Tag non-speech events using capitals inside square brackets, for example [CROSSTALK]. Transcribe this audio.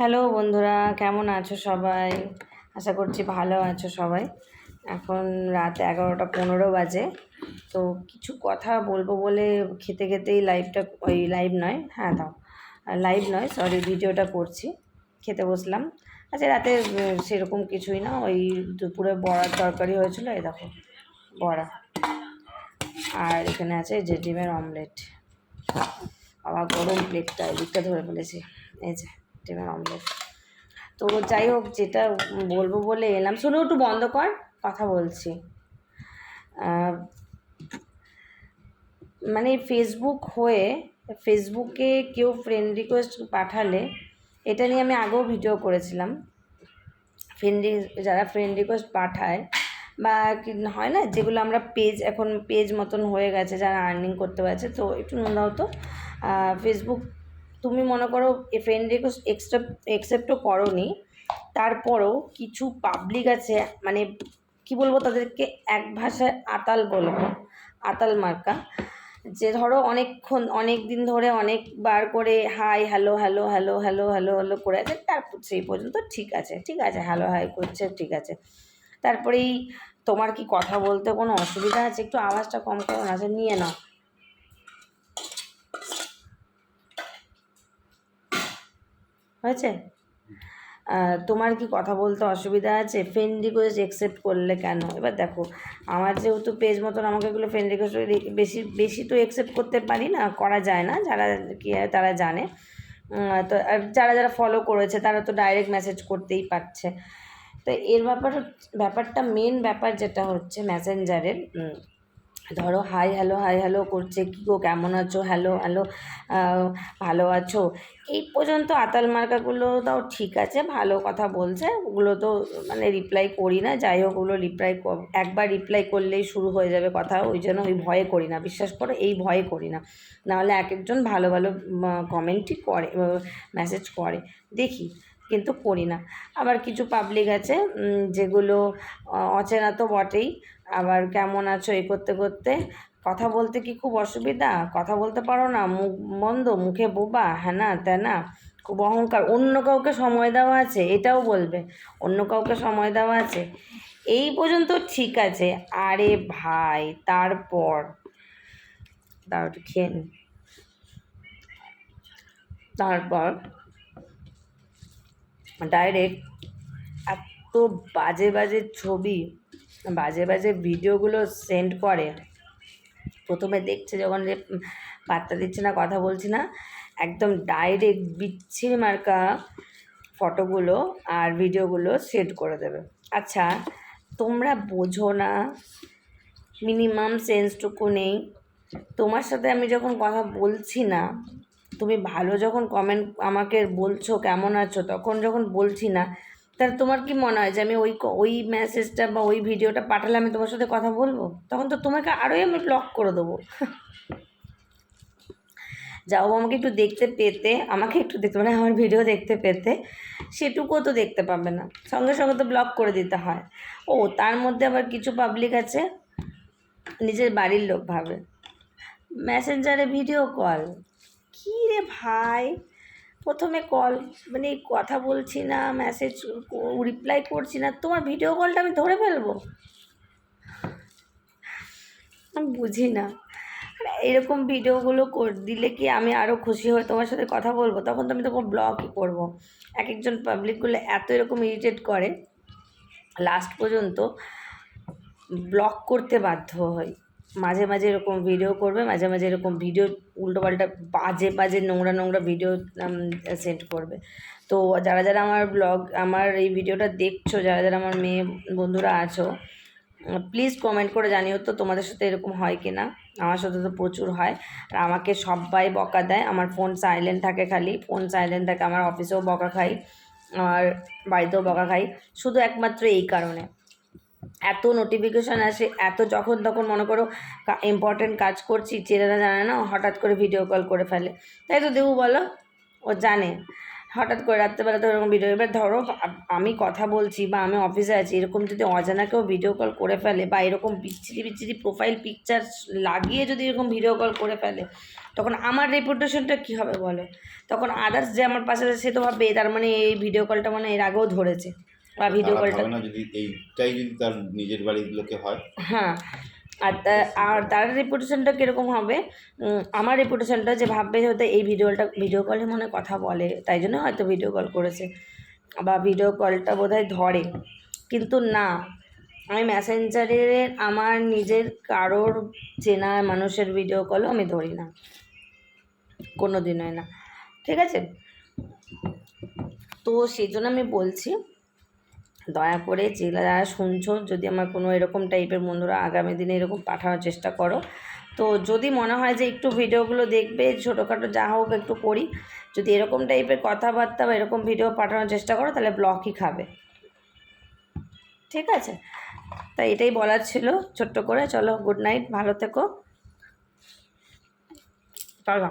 Hello বন্ধুরা, কেমন আছো সবাই? আশা করছি ভালো আছো সবাই। এখন রাত এগারোটা পনেরো বাজে, তো কিছু কথা বলব বলে খেতে খেতেই লাইভটা ওই লাইভ নয় হ্যাঁ দাও লাইভ নয় সরি ভিডিওটা করছি, খেতে বসলাম। আচ্ছা রাতে সেরকম কিছুই না, ওই দুপুরে বড়ার তরকারি হয়েছিল, এই দেখো, বড়া। আর এখানে আছে যে ডিমের অমলেট আবার গরম প্লেটটা এদিকটা ধরে ফেলেছি, এই যে। ডিমের অমলেট তো যাই হোক, যেটা বলব বলে এলাম। শুনে, একটু বন্ধ কর, কথা বলছি। মানে ফেসবুক হয়ে ফেসবুকে কেউ ফ্রেন্ড রিকোয়েস্ট পাঠালে, এটা নিয়ে আমি আগেও ভিডিও করেছিলাম। ফ্রেন্ড যারা ফ্রেন্ড রিকোয়েস্ট পাঠায়, বা হয় না, যেগুলো আমরা পেজ এখন পেজ মতন হয়ে গেছে, যারা আর্নিং করতে পারছে, তো একটু নুন দাও তো। ফেসবুক তুমি মনে করো ফ্রেন্ড রিকোয়েস্ট এক্সেপ্ট একসেপ্টও করনি, তারপরও কিছু পাবলিক আছে মানে কি বলব তাদেরকে এক ভাষায় আতাল বলব, আতাল মার্কা, যে ধরো অনেকক্ষণ অনেক দিন ধরে অনেকবার করে hi hello hello hello hello hello hello করে আছে, তারপর সেই পর্যন্ত ঠিক আছে ঠিক আছে হ্যালো হাই করছে, ঠিক আছে। তারপরেই তোমার কি কথা বলতে কোনো অসুবিধা আছে? একটু আওয়াজটা কম করো না নিয়ে নাও। হয়েছে? তোমার কি কথা বলতে অসুবিধা আছে? ফ্রেন্ড রিকোয়েস্ট একসেপ্ট করলে কেন? এবার দেখো, আমার যেহেতু পেজ মতন আমাকে এগুলো ফ্রেন্ড রিকোয়েস্ট বেশি বেশি তো একসেপ্ট করতে পারি না, করা যায় না, যারা কি তারা জানে। তো যারা যারা ফলো করেছে, তারা তো ডাইরেক্ট মেসেজ করতেই পারছে। তো এর ব্যাপার ব্যাপারটা মেন ব্যাপার যেটা হচ্ছে মেসেঞ্জারের ধরো, হাই, হ্যালো হাই, হ্যালো, করছে কী গো? কেমন আছো? হ্যালো হ্যালো ভালো আছো? এই পর্যন্ত আতাল মার্কাগুলো তাও ঠিক আছে, ভালো কথা বলছে। ওগুলো তো মানে রিপ্লাই করি না, যাই হোক, ওগুলো রিপ্লাই একবার রিপ্লাই করলেই শুরু হয়ে যাবে কথা, ওই জন্য ওই ভয়ে করি না, বিশ্বাস করো, এই ভয়ে করি না। নাহলে এক একজন ভালো ভালো কমেন্টই করে মেসেজ করে। দেখি কিন্তু করি না। আবার কিছু পাবলিক আছে যেগুলো অচেনা তো বটেই। আবার কেমন আছো এই করতে করতে? কথা বলতে কি খুব অসুবিধা? কথা বলতে পারো না, মুখ বন্ধ, মুখে বোবা হ্যাঁ না খুব অহংকার। অন্য কাউকে সময় দেওয়া আছে, এটাও বলবে। অন্য কাউকে সময় দেওয়া আছে। এই পর্যন্ত ঠিক আছে। আরে ভাই, তারপর? দাঁড়াও একটু খেয়ে তারপর? ডাইরেক্ট এত বাজে বাজে ছবি, বাজে বাজে ভিডিওগুলো সেন্ড করে। প্রথমে দেখছে যখন যে পাত্তা দিচ্ছে না, কথা বলছি না, একদম ডাইরেক্ট বিচ্ছির মার্কা ফটোগুলো আর ভিডিওগুলো সেট করে দেবে। আচ্ছা তোমরা বোঝো না মিনিমাম সেন্সটুকু নেই। তোমার সাথে আমি যখন কথা বলছি না তুমি ভালো যখন কমেন্ট আমাকে বলছো কেমন আছো, তখন যখন বলছি না, তাহলে তোমার কি মনে হয় যে আমি ওই ওই মেসেজটা বা ওই ভিডিওটা পাঠালে আমি তোমার সাথে কথা বলব? তখন তো তোমাকে আরোই আমি ব্লক করে দেবো। [LAUGHS] যাও, আমাকে একটু দেখতে পেতে, আমাকে একটু দেখতে মানে আমার ভিডিও দেখতে পেতে সেটুকুও তো দেখতে পাবে না। সঙ্গে সঙ্গে তো ব্লক করে দিতে হয়। ও, তার মধ্যে আবার কিছু পাবলিক আছে, নিজের বাড়ির লোক ভাবে। মেসেঞ্জারে ভিডিও কল কী রে ভাই? প্রথমে কল মানে কথা বলছি না মেসেজ রিপ্লাই করছি না, তোমার ভিডিও কলটা আমি ধরে ফেলব? আমি বুঝি না। এরকম ভিডিওগুলো কর, দিলে কি আমি আরও খুশি হয়ে তোমার সাথে কথা বলব? তখন তো আমি তখন ব্লগই করব। এক একজন পাবলিকগুলো এত এরকম ইরিটেট করে লাস্ট পর্যন্ত ব্লক করতে বাধ্য হই। মাঝে মাঝে এরকম ভিডিও করবে, মাঝে মাঝে এরকম ভিডিও উল্টোপাল্টা বাজে বাজে নোংরা নোংরা ভিডিও সেন্ড করবে। তো যারা যারা আমার ব্লগ আমার এই ভিডিওটা দেখছ, যারা যারা আমার মেয়ে বন্ধুরা আছো প্লিজ কমেন্ট করে জানিও তো তোমাদের সাথে এরকম হয় কি না আমার সাথে তো প্রচুর হয়। আর আমাকে সবাই বকা দেয়। আমার ফোন সাইলেন্ট থাকে খালি। ফোন সাইলেন্ট থাকে। আমার অফিসেও বকা খাই। আর বাড়িতেও বকা খাই। শুধু একমাত্র এই কারণে। এত নোটিফিকেশান আসে, এত যখন তখন মনে করো ইম্পর্টেন্ট কাজ করছি চেনারা জানে না, হঠাৎ করে ভিডিও কল করে ফেলে। তাই তো দেবু বলো? ও জানে। হঠাৎ করে রাত্রেবেলা তো এরকম ভিডিও এবার ধরো আমি কথা বলছি বা আমি অফিসে আছি, এরকম যদি অজানা কেউ ভিডিও কল করে ফেলে বা এরকম বিচ্ছিরি বিচ্ছিরি প্রোফাইল পিকচার লাগিয়ে যদি এরকম ভিডিও কল করে ফেলে, তখন আমার রেপুটেশনটা কী হবে বলো? তখন আদার্স যে আমার পাশে সে তো ভাববে, তার মানে এই ভিডিও কলটা মানে এর আগেও ধরেছে। বা ভিডিও কলটা যদি এইটাই যদি তার নিজের বাড়ির লোকে হয়। হ্যাঁ আর আর তার রেপুটেশনটা কীরকম হবে? আমার রেপুটেশনটা যে ভাববে হয়তো এই ভিডিওটা ভিডিও কলে মনে কথা বলে তাই জন্য হয়তো ভিডিও কল করেছে। বা ভিডিও কলটা বোধহয় ধরে। কিন্তু না আমি মেসেঞ্জারে আমার নিজের কারোর চেনা মানুষের ভিডিও কলও আমি ধরি না। কোনো দিনই না। ঠিক আছে? তো সেই জন্য আমি বলছি দয়া করে যেগুলো যারা শুনছো, যদি আমার কোনো এরকম টাইপের বন্ধুরা আগামী দিনে এরকম পাঠানোর চেষ্টা করো। তো যদি মনে হয় যে একটু ভিডিওগুলো দেখবে, ছোটোখাটো যা হোক একটু করি। যদি এরকম টাইপের কথাবার্তা বা এরকম ভিডিও পাঠানোর চেষ্টা করো, তাহলে ব্লকই খাবে। ঠিক আছে? তাই এটাই বলার ছিল ছোট্ট করে। চলো গুড নাইট ভালো থেকো। চলো